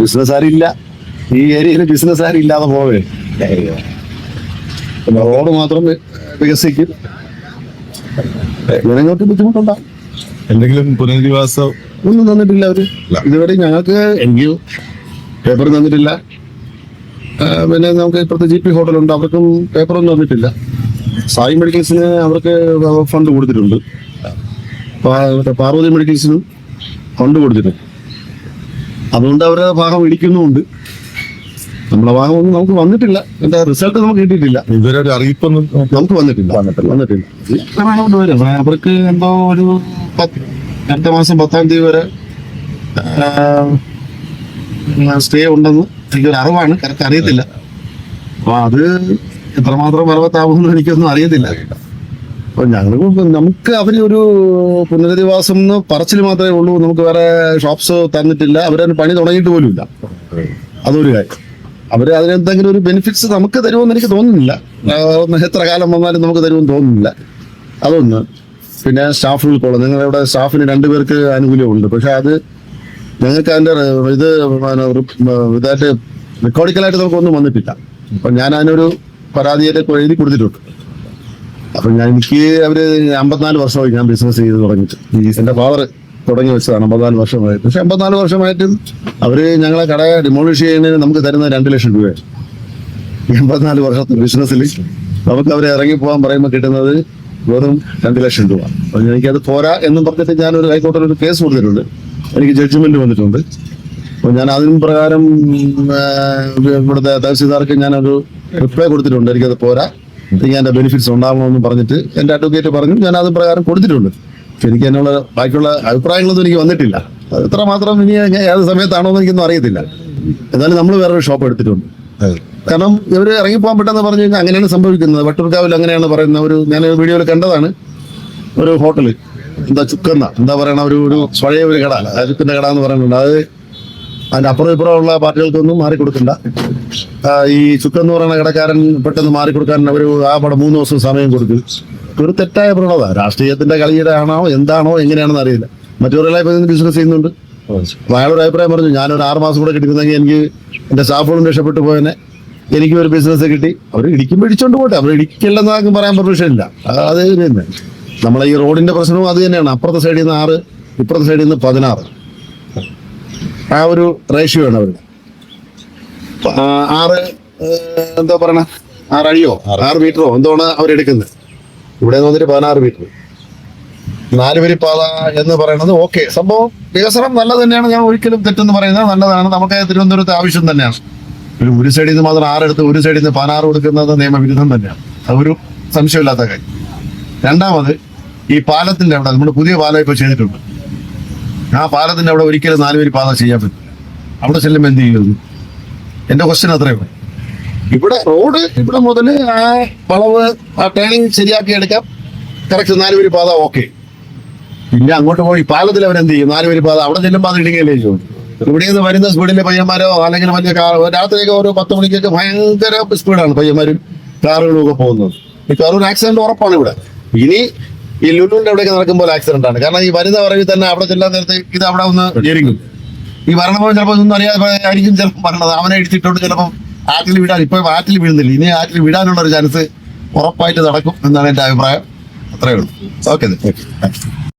Business ആരില്ല. ഈ ഏരിയയിൽ business ആരും ഇല്ലാതെ പോവേ റോഡ് മാത്രം വികസിക്കും. ജനങ്ങൾക്ക് ബുദ്ധിമുട്ടുണ്ടാകും എന്തെങ്കിലും പുനരധിവാസം ഒന്നും തന്നിട്ടില്ല അവർ. ഇതുവരെ ഞങ്ങൾക്ക് എങ്കിൽ പേപ്പർ തന്നിട്ടില്ല. പിന്നെ നമുക്ക് ഇപ്പോഴത്തെ ജി പി ഹോട്ടലുണ്ട്. അവർക്കും പേപ്പറൊന്നും തന്നിട്ടില്ല. സായി മെഡിക്കൽസിന് അവർക്ക് ഫണ്ട് കൊടുത്തിട്ടുണ്ട്. പാർവതി മെഡിക്കൽസിനും ഫണ്ട് കൊടുത്തിട്ടുണ്ട്. അതുകൊണ്ട് അവരുടെ ഭാഗം ഇടിക്കുന്നുമുണ്ട്. നമ്മളെ ഭാഗം ഒന്നും നമുക്ക് വന്നിട്ടില്ല. എന്താ റിസൾട്ട് നമുക്ക് കിട്ടിയിട്ടില്ല. ഇതുവരെ ഒരു അറിയിപ്പൊന്നും നമുക്ക് വന്നിട്ടില്ല. വന്നിട്ടില്ല. വന്നിട്ടില്ല. വരും? അവർക്ക് എന്തോ ഒരു പത്ത് അടുത്ത മാസം പത്താം തീയതി വരെ സ്റ്റേ ഉണ്ടെന്ന് എനിക്കൊരു അറിവാണ്. കറക്റ്റ് അറിയത്തില്ല. അപ്പൊ അത് എത്രമാത്രം ഫലവത്താവുമെന്ന് എനിക്കൊന്നും അറിയത്തില്ല. ഞങ്ങൾ നമുക്ക് അവർ ഒരു പുനരധിവാസം എന്ന് പറച്ചിൽ മാത്രമേ ഉള്ളൂ. നമുക്ക് വേറെ ഷോപ്സ് തന്നിട്ടില്ല. അവരതിന് പണി തുടങ്ങിയിട്ട് പോലും ഇല്ല. അതൊരു കാര്യം. അവർ അതിനെന്തെങ്കിലും ഒരു ബെനിഫിറ്റ്സ് നമുക്ക് തരുമെന്ന് എനിക്ക് തോന്നുന്നില്ല. എത്ര കാലം വന്നാലും നമുക്ക് തരുമെന്ന് തോന്നുന്നില്ല. അതൊന്ന്. പിന്നെ സ്റ്റാഫുകൾക്കുള്ള നിങ്ങളുടെ സ്റ്റാഫിന് രണ്ടുപേർക്ക് ആനുകൂല്യമുണ്ട്. പക്ഷെ അത് ഞങ്ങൾക്ക് അതിന്റെ റെ- ഇത് ഇതായിട്ട് റെക്കോർഡിക്കലായിട്ട് നമുക്കൊന്നും വന്നിട്ടില്ല. അപ്പൊ ഞാൻ അതിനൊരു പരാതിയായിട്ട് എഴുതി കൊടുത്തിട്ടുണ്ട്. അപ്പൊ ഞാൻ എനിക്ക് അവർ അമ്പത്തിനാല് വർഷമായി ഞാൻ ബിസിനസ് ചെയ്ത് തുടങ്ങിയിട്ട്. എന്റെ ഫാദർ തുടങ്ങി വെച്ചതാണ് അമ്പത്തിനാല് വർഷമായിട്ട്. പക്ഷെ അമ്പത്തിനാല് വർഷമായിട്ടും അവർ ഞങ്ങളെ കട ഡിമോളിഷ് ചെയ്യുന്നതിന് നമുക്ക് തരുന്ന രണ്ട് ലക്ഷം രൂപയാണ് എൺപത്തിനാല് വർഷത്തെ ബിസിനസ്സിൽ നമുക്ക് അവരെ ഇറങ്ങി പോകാൻ പറയുമ്പോൾ കിട്ടുന്നത് വെറും രണ്ട് ലക്ഷം രൂപ. അപ്പൊ എനിക്കത് പോരാ എന്നും പറഞ്ഞിട്ട് ഞാൻ ഒരു ഹൈക്കോടതിയിൽ ഒരു കേസ് കൊടുത്തിട്ടുണ്ട്. എനിക്ക് ജഡ്ജ്മെന്റ് വന്നിട്ടുണ്ട്. അപ്പൊ ഞാൻ അതിന് പ്രകാരം ഇവിടുത്തെ തഹസീൽദാർക്ക് ഞാനൊരു റിപ്ലൈ കൊടുത്തിട്ടുണ്ട്. എനിക്കത് പോരാ. എനിക്ക് അതിന്റെ ബെനിഫിറ്റ്സ് ഉണ്ടാവണമെന്ന് പറഞ്ഞിട്ട് എന്റെ അഡ്വക്കേറ്റ് പറഞ്ഞു. ഞാൻ അത് പ്രകാരം കൊടുത്തിട്ടുണ്ട്. പക്ഷെ എനിക്ക് അതിനുള്ള ബാക്കിയുള്ള അഭിപ്രായങ്ങളൊന്നും എനിക്ക് വന്നിട്ടില്ല. അത് എത്ര മാത്രം ഇനി ഏത് സമയത്താണോ എന്ന് എനിക്കൊന്നും അറിയത്തില്ല. എന്നാലും നമ്മൾ വേറൊരു ഷോപ്പ് എടുത്തിട്ടുണ്ട്. കാരണം ഇവർ ഇറങ്ങിപ്പോകാൻ പെട്ടെന്ന് പറഞ്ഞു കഴിഞ്ഞാൽ അങ്ങനെയാണ് സംഭവിക്കുന്നത്. വട്ടൂർക്കാവിൽ അങ്ങനെയാണ് പറയുന്നത്. ഒരു ഞാൻ വീഡിയോയിൽ കണ്ടതാണ്. ഒരു ഹോട്ടൽ എന്താ ചുക്കെന്ന. എന്താ പറയണ? ഒരു ഒരു പഴയ ഒരു കട. ചുക്കന്റെ കട എന്ന് പറയുന്നുണ്ട്. അത് അതിന്റെ അപ്പുറം ഇപ്പുറമുള്ള പാർട്ടികൾക്കൊന്നും മാറി കൊടുക്കണ്ട ഈ ഈ ചുക്കെന്ന് പറയുന്ന കടക്കാരൻ പെട്ടെന്ന് മാറി കൊടുക്കാൻ അവർ ആ പടം മൂന്ന് ദിവസം സമയം കൊടുക്കും. ഒരു തെറ്റായ പ്രവണത രാഷ്ട്രീയത്തിന്റെ കളിയുടെ ആണോ എന്താണോ എങ്ങനെയാണെന്ന് അറിയില്ല. മറ്റൊരാളെ ബിസിനസ് ചെയ്യുന്നുണ്ട്. അയാളൊരു അഭിപ്രായം പറഞ്ഞു ഞാനൊരു ആറ് മാസം കൂടെ കിട്ടിയിരുന്നെങ്കിൽ എനിക്ക് എന്റെ സ്റ്റാഫുകളും രക്ഷപ്പെട്ടു പോയനെ. എനിക്ക് ഒരു ബിസിനസ് കിട്ടി. അവർ ഇടിക്കും പിടിച്ചോണ്ട് പോട്ടെ. അവർ ഇടിക്കില്ലെന്ന് ആർക്കും പറയാൻ പെർമിഷൻ ഇല്ല. അത് തന്നെ. നമ്മളെ ഈ റോഡിന്റെ പ്രശ്നവും അത് തന്നെയാണ്. അപ്പുറത്തെ സൈഡിൽ നിന്ന് ആറ് ഇപ്പുറത്തെ സൈഡിൽ നിന്ന് പതിനാറ്. ആ ഒരു റേഷ്യോ ആണ് അവരുടെ. ആറ് എന്താ പറയണ? ആറടിയോ ആറ്. മീറ്ററോ എന്തോണ് അവരെടുക്കുന്നത് ഇവിടെ നിന്ന് വന്നിട്ട് പതിനാറ് മീറ്റർ നാലുവരി പാത എന്ന് പറയുന്നത് ഓക്കെ സംഭവം വികസനം നല്ലത് തന്നെയാണ്. ഞാൻ ഒരിക്കലും തെറ്റെന്ന് പറയുന്നത് നല്ലതാണ്. നമുക്ക് തിരുവനന്തപുരത്ത് ആവശ്യം തന്നെയാണ്. ഒരു ഒരു സൈഡിൽ നിന്ന് മാത്രം ആറെടുത്ത് ഒരു സൈഡിൽ നിന്ന് പതിനാറ് കൊടുക്കുന്നത് നിയമവിരുദ്ധം തന്നെയാണ്. അതൊരു സംശയമില്ലാത്ത കാര്യം. രണ്ടാമത് ഈ പാലത്തിന്റെ അവിടെ നമ്മൾ പുതിയ പാലം ഇപ്പോൾ ചെയ്തിട്ടുണ്ട്. ആ പാലത്തിന്റെ അവിടെ ഒരിക്കലും നാലുവരി പാത ചെയ്യാൻ പറ്റില്ല. അവിടെ ചെല്ലുമ്പോൾ എന്ത് ചെയ്യുന്നു? എന്റെ ക്വസ്റ്റ്യൻ ഉള്ളൂ. ഇവിടെ റോഡ് ഇവിടെ മുതൽ ആ വളവ് ആ ടേണിങ് ശരിയാക്കി എടുക്കാം. കറക്റ്റ് നാലുവരി പാത ഓക്കെ പിന്നെ അങ്ങോട്ട് പോയി പാലത്തിൽ അവരെന്ത് ചെയ്യും? നാലുവരി പാത അവിടെ ചെല്ലുമ്പോൾ അത് ഇടുങ്ങിയല്ലേ ചോദിച്ചു ഇവിടെ നിന്ന് വരുന്ന സ്പീഡിലെ പയ്യന്മാരോ അല്ലെങ്കിൽ വലിയ കാർ രാത്രിയൊക്കെ ഓരോ പത്ത് മണിക്കൊക്കെ ഭയങ്കര സ്പീഡാണ് പയ്യന്മാരും കാറുകളും ഒക്കെ പോകുന്നത്. മിക്കവാറും ഒരു ആക്സിഡന്റ് ഉറപ്പാണ് ഇവിടെ. ഇനി ഈ ലുലുവിന്റെ അവിടെയൊക്കെ നടക്കുമ്പോൾ ആക്സിഡന്റ് ആണ്. കാരണം ഈ വരുന്ന വരവിൽ തന്നെ അവിടെ ചെല്ലാൻ നേരത്തെ ഇത് അവിടെ ഒന്ന് ഞെരുങ്ങും. ഈ വരണപ്പോൾ ചിലപ്പോൾ ഒന്നും അറിയാതെ ആയിരിക്കും ചിലപ്പോൾ പറഞ്ഞത്. അവനെ ഇടിച്ചിട്ടുണ്ട് ചിലപ്പോൾ ആറ്റിൽ വിടാൻ ഇപ്പൊ ആറ്റിൽ വീഴുന്നില്ല ഇനി ആറ്റിൽ വിടാനുള്ള ഒരു ചാൻസ് ഉറപ്പായിട്ട് നടക്കും എന്നാണ് എന്റെ അഭിപ്രായം. അത്രയേ ഉള്ളൂ. ഓക്കെ